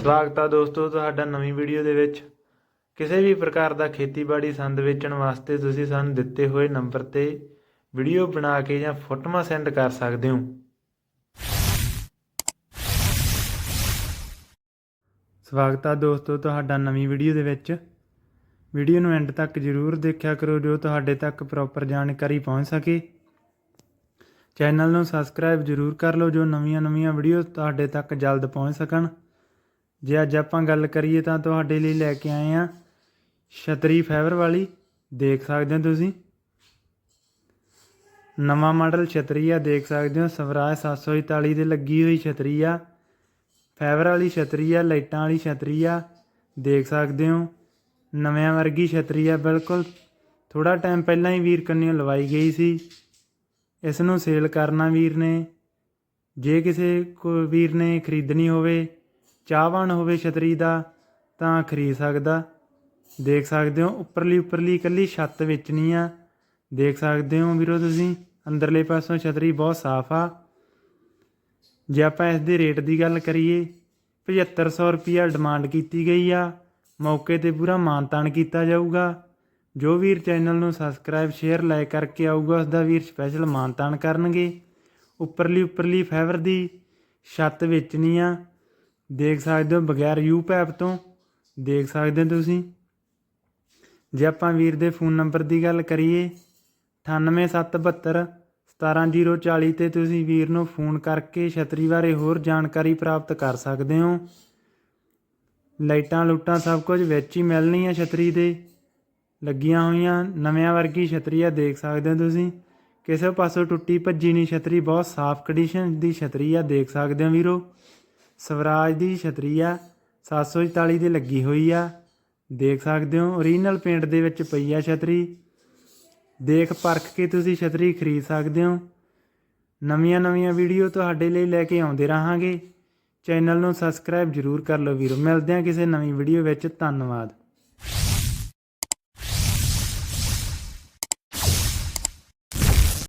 ਸਵਾਗਤ ਆ ਦੋਸਤੋ ਤੁਹਾਡਾ ਨਵੀਂ ਵੀਡੀਓ ਦੇ ਵਿੱਚ। ਕਿਸੇ ਵੀ ਪ੍ਰਕਾਰ ਦਾ ਖੇਤੀਬਾੜੀ ਸੰਦ ਵੇਚਣ ਵਾਸਤੇ ਤੁਸੀਂ ਸਾਨੂੰ ਦਿੱਤੇ ਹੋਏ ਨੰਬਰ ਤੇ ਵੀਡੀਓ ਬਣਾ ਕੇ ਜਾਂ ਫੋਟੋਆਂ ਸੈਂਡ ਕਰ ਸਕਦੇ ਹੋ। ਸਵਾਗਤ ਆ ਦੋਸਤੋ ਤੁਹਾਡਾ ਨਵੀਂ ਵੀਡੀਓ ਦੇ ਵਿੱਚ। ਵੀਡੀਓ ਨੂੰ ਐਂਡ ਤੱਕ ਜਰੂਰ ਦੇਖਿਆ ਕਰੋ ਜੋ ਤੁਹਾਡੇ ਤੱਕ ਪ੍ਰੋਪਰ ਜਾਣਕਾਰੀ ਪਹੁੰਚ ਸਕੇ। ਚੈਨਲ ਨੂੰ ਸਬਸਕ੍ਰਾਈਬ ਜਰੂਰ ਕਰ ਲਓ ਜੋ ਨਵੀਆਂ-ਨਵੀਆਂ ਵੀਡੀਓ ਤੁਹਾਡੇ ਤੱਕ ਜਲਦ ਪਹੁੰਚ ਸਕਣ। ਜੇ ਅੱਜ ਆਪਾਂ ਗੱਲ ਕਰੀਏ ਤਾਂ ਤੁਹਾਡੇ ਲਈ ਲੈ ਕੇ ਆਏ ਆ ਛਤਰੀ ਫਾਈਬਰ ਵਾਲੀ। ਦੇਖ ਸਕਦੇ ਹੋ ਤੁਸੀਂ। ਨਵਾਂ ਮਾਡਲ ਛਤਰੀ ਆ, ਦੇਖ ਸਕਦੇ ਹੋ। ਸਵਰਾਜ 744 ਦੇ ਲੱਗੀ ਹੋਈ ਛਤਰੀ ਆ। ਫਾਈਬਰ ਵਾਲੀ ਛਤਰੀ ਆ, ਲਾਈਟਾਂ ਵਾਲੀ ਛਤਰੀ ਆ। ਦੇਖ ਸਕਦੇ ਹੋ। ਨਵਿਆਂ ਵਰਗੀ ਛਤਰੀ ਆ, ਬਿਲਕੁਲ। ਥੋੜਾ ਟਾਈਮ ਪਹਿਲਾਂ ਹੀ ਵੀਰ ਕੰਨਿਓ ਲਵਾਈ ਗਈ ਸੀ। ਇਸ ਨੂੰ ਸੇਲ ਕਰਨਾ ਵੀਰ ਨੇ। ਜੇ ਕਿਸੇ ਕੋ ਵੀਰ ਨੇ ਖਰੀਦਣੀ ਹੋਵੇ ਚਾਹਵਾਨ ਹੋਵੇ ਛਤਰੀ ਦਾ, ਤਾਂ ਖਰੀਦ ਸਕਦਾ। ਦੇਖ ਸਕਦੇ ਹੋ, ਉੱਪਰਲੀ ਉੱਪਰਲੀ ਇਕੱਲੀ ਛੱਤ ਵੇਚਣੀ ਆ। ਦੇਖ ਸਕਦੇ ਹੋ ਵੀਰੋ ਤੁਸੀਂ, ਅੰਦਰਲੇ ਪਾਸੋਂ ਛਤਰੀ ਬਹੁਤ ਸਾਫ਼ ਆ। ਜੇ ਆਪਾਂ ਇਸ ਦੇ ਰੇਟ ਦੀ ਗੱਲ ਕਰੀਏ 7500 ਰੁਪਿਆ ਡਿਮਾਂਡ ਕੀਤੀ ਗਈ ਆ। ਮੌਕੇ ਤੇ ਪੂਰਾ ਮਾਨਤਾਨ ਕੀਤਾ ਜਾਊਗਾ। ਜੋ ਵੀਰ ਚੈਨਲ ਨੂੰ ਸਬਸਕ੍ਰਾਈਬ, ਸ਼ੇਅਰ ਲਾਇਕ ਕਰਕੇ ਆਊਗਾ ਉਸ ਦਾ ਵੀਰ ਸਪੈਸ਼ਲ ਮਾਨਤਾਨ ਕਰਨਗੇ। ਉੱਪਰਲੀ ਉੱਪਰਲੀ ਫਾਈਬਰ ਦੀ ਛੱਤ ਵੇਚਣੀ ਆ। ਦੇਖ ਸਕਦੇ ਹੋ ਬਗੈਰ ਯੂ ਪੈਪ ਤੋਂ, ਦੇਖ ਸਕਦੇ ਹੋ ਤੁਸੀਂ। ਜੇ ਆਪਾਂ ਵੀਰ ਦੇ ਫੋਨ ਨੰਬਰ ਦੀ ਗੱਲ ਕਰੀਏ 98772 17040 ਤੇ ਤੁਸੀਂ ਵੀਰ ਨੂੰ ਫੋਨ ਕਰਕੇ ਛਤਰੀ ਬਾਰੇ ਹੋਰ ਜਾਣਕਾਰੀ ਪ੍ਰਾਪਤ ਕਰ ਸਕਦੇ ਹੋ। ਲਾਈਟਾਂ ਲੁੱਟਾਂ ਸਭ ਕੁਝ ਵਿੱਚ ਹੀ ਮਿਲਣੀ ਆ ਛਤਰੀ ਦੇ। ਲੱਗੀਆਂ ਹੋਈਆਂ ਨਵਿਆਂ ਵਰਗੀ ਛਤਰੀ ਆ ਦੇਖ ਸਕਦੇ ਹੋ ਤੁਸੀਂ। ਕਿਸੇ ਪਾਸੋਂ ਟੁੱਟੀ ਭੱਜੀ ਨਹੀਂ ਛਤਰੀ, ਬਹੁਤ ਸਾਫ਼ ਕੰਡੀਸ਼ਨ ਦੀ ਛਤਰੀ ਆ ਦੇਖ ਸਕਦੇ ਹੋ ਵੀਰੋ। ਸਵਰਾਜ ਦੀ ਛਤਰੀ ਆ 744 ਦੀ ਲੱਗੀ ਹੋਈ ਆ। ਦੇਖ ਸਕਦੇ ਹੋ ਓਰੀਜਨਲ ਪੇਂਟ ਦੇ ਵਿੱਚ ਪਈ ਆ ਛਤਰੀ। ਦੇਖ ਪਰਖ ਕੇ ਤੁਸੀਂ ਛਤਰੀ ਖਰੀਦ ਸਕਦੇ ਹੋ। ਨਵੀਆਂ ਨਵੀਆਂ ਵੀਡੀਓ ਤੁਹਾਡੇ ਲਈ ਲੈ ਕੇ ਆਉਂਦੇ ਰਹਾਂਗੇ। ਚੈਨਲ ਨੂੰ ਸਬਸਕ੍ਰਾਈਬ ਜਰੂਰ ਕਰ ਲਓ ਵੀਰੋ। ਮਿਲਦੇ ਹਾਂ ਕਿਸੇ ਨਵੀਂ ਵੀਡੀਓ ਵਿੱਚ। ਧੰਨਵਾਦ।